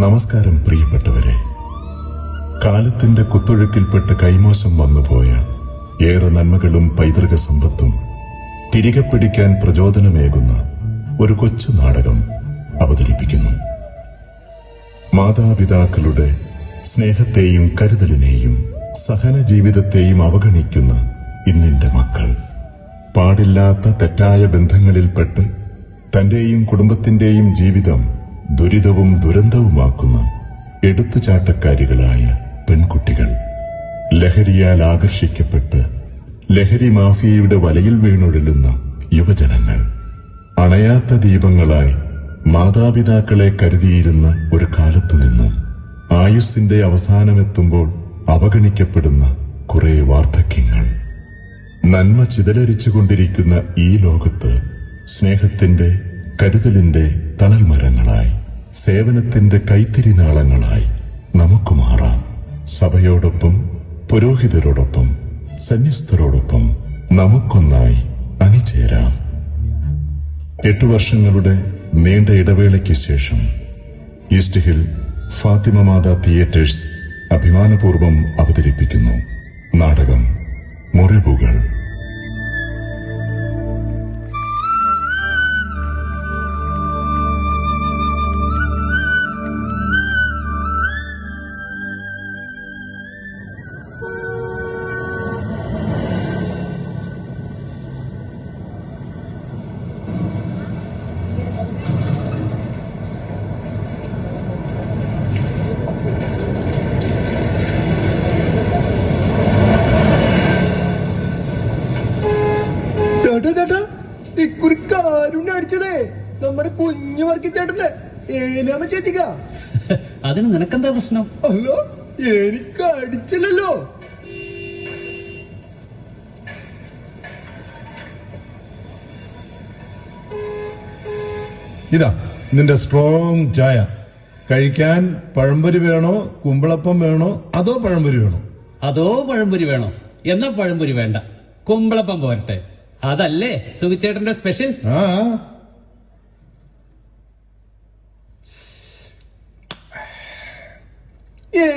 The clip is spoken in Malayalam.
നമസ്കാരം പ്രിയപ്പെട്ടവരെ. കാലത്തിന്റെ കുത്തൊഴുക്കിൽപ്പെട്ട് കൈമോശം വന്നുപോയ ഏറെ നന്മകളും പൈതൃക സമ്പത്തും തിരികെ പിടിക്കാൻ പ്രചോദനമേകുന്ന ഒരു കൊച്ചു നാടകം അവതരിപ്പിക്കുന്നു. മാതാപിതാക്കളുടെ സ്നേഹത്തെയും കരുതലിനെയും സഹന ജീവിതത്തെയും അവഗണിക്കുന്ന ഇന്നിന്റെ മക്കൾ. പാടില്ലാത്ത തെറ്റായ ബന്ധങ്ങളിൽപ്പെട്ട് തന്റെയും കുടുംബത്തിന്റെയും ജീവിതം ദുരിതവും ദുരന്തവുമാക്കുന്ന എടുത്തുചാട്ടക്കാരികളായ പെൺകുട്ടികൾ. ലഹരിയാൽ ആകർഷിക്കപ്പെട്ട് ലഹരി മാഫിയയുടെ വലയിൽ വീണൊഴലുന്ന യുവജനങ്ങൾ. അണയാത്ത ദീപങ്ങളായി മാതാപിതാക്കളെ കരുതിയിരുന്ന ഒരു കാലത്തു നിന്നും ആയുസ്സിന്റെ അവസാനമെത്തുമ്പോൾ അവഗണിക്കപ്പെടുന്ന കുറെ വാർദ്ധക്യങ്ങൾ. നന്മ ചിതലരിച്ചുകൊണ്ടിരിക്കുന്ന ഈ ലോകത്ത് സ്നേഹത്തിന്റെ കരുതലിന്റെ തണൽ മരങ്ങളായി സേവനത്തിന്റെ കൈത്തിരി നാളങ്ങളായി നമുക്ക് മാറാം. സഭയോടൊപ്പം പുരോഹിതരോടൊപ്പം സന്യസ്തരോടൊപ്പം നമുക്കൊന്നായി അണിചേരാം. എട്ടു വർഷങ്ങളുടെ നീണ്ട ഇടവേളയ്ക്ക് ശേഷം east hill Fathima Matha theatres അഭിമാനപൂർവം അവതരിപ്പിക്കുന്നു. നാടകം മുറിവുകൾ. നമ്മുടെ കുഞ്ഞു വർക്കിച്ചേട്ടന്റെ ഏനാമ ചേച്ചിക്ക. അതിന് നിനക്കെന്താ പ്രശ്നം? അല്ലോ എനിക്ക് അടിച്ചില്ലല്ലോ. ഇതാ നിന്റെ സ്ട്രോങ് ചായ. കഴിക്കാൻ പഴംപൊരി വേണോ കുമ്പളപ്പം വേണോ അതോ പഴംപൊരി വേണോ? അതോ പഴംപൊരി വേണോ? എന്നാ പഴംപൊരി വേണ്ട. കുമ്പളപ്പം പോരട്ടെ. അതല്ലേ സുഖിച്ചേട്ടന്റെ സ്പെഷ്യൽ ആ. Yeah.